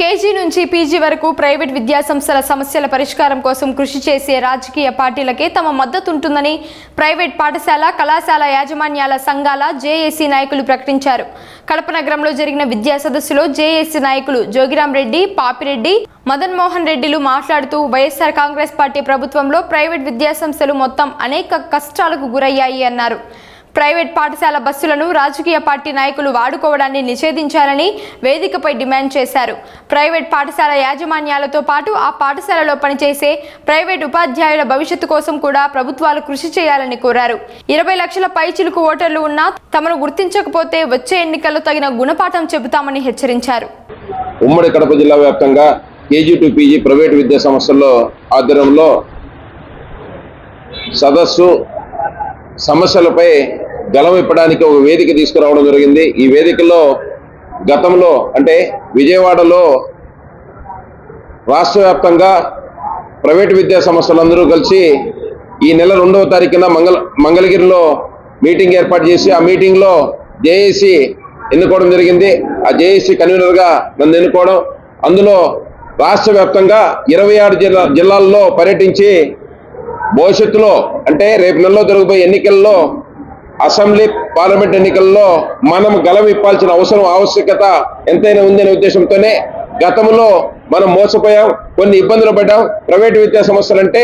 KG నుంచి PG వరకు private విద్యాసంస్థల సమస్యల పరిష్కారం కోసం కృషి చేసే రాజకీయ పార్టీలకే తమ మద్దతు ఉంటుందని ప్రైవేట్ పాఠశాల కళాశాల యాజమాన్యాల సంఘాల జేఏసీ నాయకులు ప్రకటించారు. కడప నగరంలో జరిగిన విద్యా సదస్సులో జేఏసీ నాయకులు జోగిరాం రెడ్డి పాపిరెడ్డి మదన్ మోహన్ రెడ్డిలు మాట్లాడుతూ వైఎస్ఆర్ కాంగ్రెస్ పార్టీ ప్రభుత్వంలో ప్రైవేట్ విద్యాసంస్థలు మొత్తం అనేక కష్టాలకు గురయ్యాయి అన్నారు. ప్రైవేట్ పాఠశాల బస్సులను రాజకీయ పార్టీ నాయకులు వాడుకోవడాన్ని నిషేధించాలని వేదికపై డిమాండ్ చేశారు. ప్రైవేట్ పాఠశాల యాజమాన్యాలతో పాటు ఆ పాఠశాలలో పనిచేసే ప్రైవేట్ ఉపాధ్యాయుల భవిష్యత్తు కోసం కూడా ప్రభుత్వాలు కృషి చేయాలని కోరారు. ఇరవై లక్షల పైచిలుకు ఓటర్లు ఉన్నా తమను గుర్తించకపోతే వచ్చే ఎన్నికల్లో తగిన గుణపాఠం చెబుతామని హెచ్చరించారు. ఉమ్మడి కడప జిల్లా వ్యాప్తంగా కేజీ టు పీజీ ప్రైవేట్ విద్యా సంస్థల్లో ఆధ్వర్యంలో సదస్సు సమస్యలపై గలం ఇప్పడానికి ఒక వేదిక తీసుకురావడం జరిగింది. ఈ వేదికలో గతంలో అంటే విజయవాడలో రాష్ట్ర వ్యాప్తంగా ప్రైవేట్ విద్యా సంస్థలందరూ కలిసి ఈ నెల రెండవ తారీఖున మంగళ మంగళగిరిలో మీటింగ్ ఏర్పాటు చేసి ఆ మీటింగ్లో జేఏసీ ఎన్నుకోవడం జరిగింది. ఆ జేఏసీ కన్వీనర్గా నన్ను ఎన్నుకోవడం. అందులో రాష్ట్ర వ్యాప్తంగా ఇరవై ఆరు జిల్లా జిల్లాల్లో పర్యటించి భవిష్యత్తులో అంటే రేపు నెలలో జరగబోయే ఎన్నికల్లో అసెంబ్లీ పార్లమెంట్ ఎన్నికల్లో మనం గలం ఇప్పాల్సిన అవసరం ఆవశ్యకత ఎంతైనా ఉందనే ఉద్దేశంతోనే గతంలో మనం మోసపోయాం కొన్ని ఇబ్బందులు పడ్డాం. ప్రైవేటు విద్యా సంస్థలు అంటే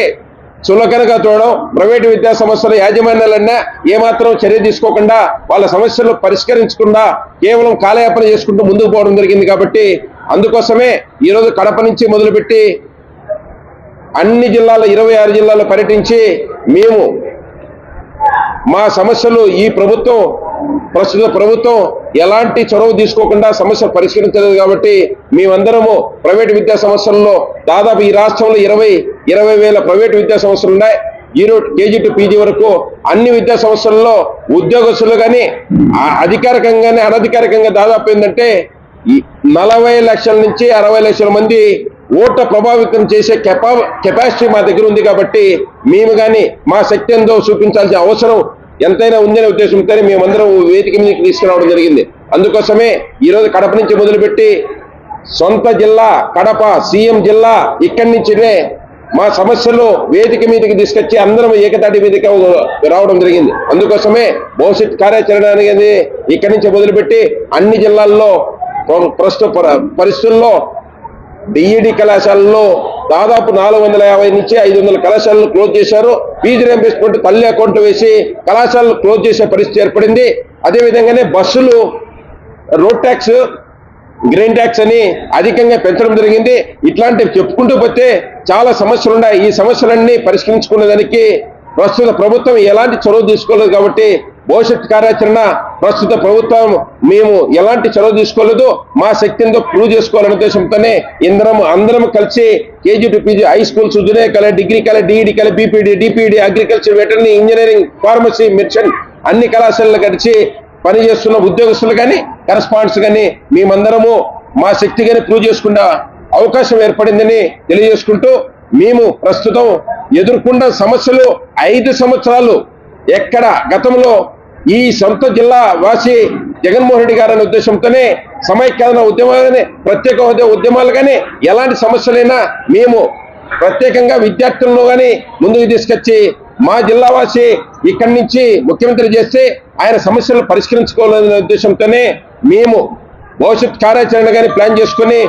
చులకనగా చూడడం ప్రైవేటు విద్యా సంస్థల యాజమాన్యాలన్నా ఏమాత్రం చర్య తీసుకోకుండా వాళ్ళ సమస్యలు పరిష్కరించకుండా కేవలం కాలయాపన చేసుకుంటూ ముందుకు పోవడం జరిగింది కాబట్టి అందుకోసమే ఈరోజు కడప నుంచి మొదలుపెట్టి అన్ని జిల్లాల ఇరవై ఆరు జిల్లాలో పర్యటించి మేము మా సమస్యలు ఈ ప్రభుత్వం ప్రస్తుత ప్రభుత్వం ఎలాంటి చొరవ తీసుకోకుండా సమస్య పరిష్కరించలేదు కాబట్టి మేమందరము ప్రైవేట్ విద్యా సంస్థల్లో దాదాపు ఈ రాష్ట్రంలో ఇరవై ఇరవై వేల ప్రైవేట్ విద్యా సంస్థలు ఉన్నాయి. ఈరోజు కేజీ టు పీజీ వరకు అన్ని విద్యా సంస్థల్లో ఉద్యోగస్తులు కానీ అధికారికంగానే అనధికారికంగా దాదాపు ఏంటంటే నలభై లక్షల నుంచి అరవై లక్షల మంది ఓట ప్రభావితం చేసే కెపా కెపాసిటీ మా దగ్గర ఉంది కాబట్టి మేము కానీ మా శక్తి ఎంతో చూపించాల్సిన అవసరం ఎంతైనా ఉందనే ఉద్దేశంతోనే మేమందరం వేదిక మీదకి తీసుకురావడం జరిగింది. అందుకోసమే ఈరోజు కడప నుంచి మొదలుపెట్టి సొంత జిల్లా కడప సీఎం జిల్లా ఇక్కడి నుంచినే మా సమస్యలు వేదిక మీదకి తీసుకొచ్చి అందరం ఏకతాటి మీదకి రావడం జరిగింది. అందుకోసమే భవిష్యత్ కార్యాచరణ అనేది ఇక్కడి నుంచి మొదలుపెట్టి అన్ని జిల్లాల్లో ప్రస్తుత పరిస్థితుల్లో డిఈడి కళాశాలలో దాదాపు నాలుగు వందల యాభై నుంచి ఐదు వందల కళాశాలలు క్లోజ్ చేశారు. ఫీజు రియంబర్స్మెంట్ తల్లి అకౌంట్ వేసి కళాశాలలు క్లోజ్ చేసే పరిస్థితి ఏర్పడింది. అదేవిధంగానే బస్సులు రోడ్ ట్యాక్స్ గ్రీన్ ట్యాక్స్ అని అధికంగా పెంచడం జరిగింది. ఇట్లాంటివి చెప్పుకుంటూ పోతే చాలా సమస్యలు ఉన్నాయి. ఈ సమస్యలన్నీ పరిష్కరించుకునేదానికి ప్రస్తుత ప్రభుత్వం ఎలాంటి చొరవ తీసుకోలేదు కాబట్టి భవిష్యత్ కార్యాచరణ ప్రస్తుత ప్రభుత్వం మేము ఎలాంటి చొరవ తీసుకోలేదు మా శక్తితో ప్రూవ్ చేసుకోవాలనే ఉద్దేశంతోనే ఇందరం అందరం కలిసి KG to PG high schools junior college degree college DEd college BPD DPD agriculture veterinary engineering pharmacy medicine అన్ని కళాశాలలు కలిసి పనిచేస్తున్న ఉద్యోగస్తులు కానీ కరస్పాండ్స్ కానీ మేమందరము మా శక్తి కానీ ప్రూవ్ చేసుకున్న అవకాశం ఏర్పడిందని తెలియజేసుకుంటూ మేము ప్రస్తుతం ఎదుర్కొన్న సమస్యలు ఐదు సంవత్సరాలు ఎక్కడ గతంలో ఈ సొంత జిల్లా వాసి జగన్మోహన్ రెడ్డి గారి అనే ఉద్దేశంతోనే సమైక్యన ఉద్యమాలు కానీ ప్రత్యేక హోదా ఉద్యమాలు కానీ ఎలాంటి సమస్యలైనా మేము ప్రత్యేకంగా విద్యార్థులను కానీ ముందుకు తీసుకొచ్చి మా జిల్లా వాసి ఇక్కడి నుంచి ముఖ్యమంత్రి చేస్తే ఆయన సమస్యలు పరిష్కరించుకోవాలనే ఉద్దేశంతోనే మేము భవిష్యత్ కార్యాచరణ కానీ ప్లాన్ చేసుకుని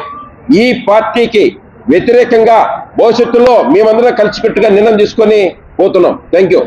ఈ పార్టీకి వ్యతిరేకంగా భవిష్యత్తులో మేమందరం కలిసికట్టుగా నిర్ణయం తీసుకొని పోతున్నాం. Thank you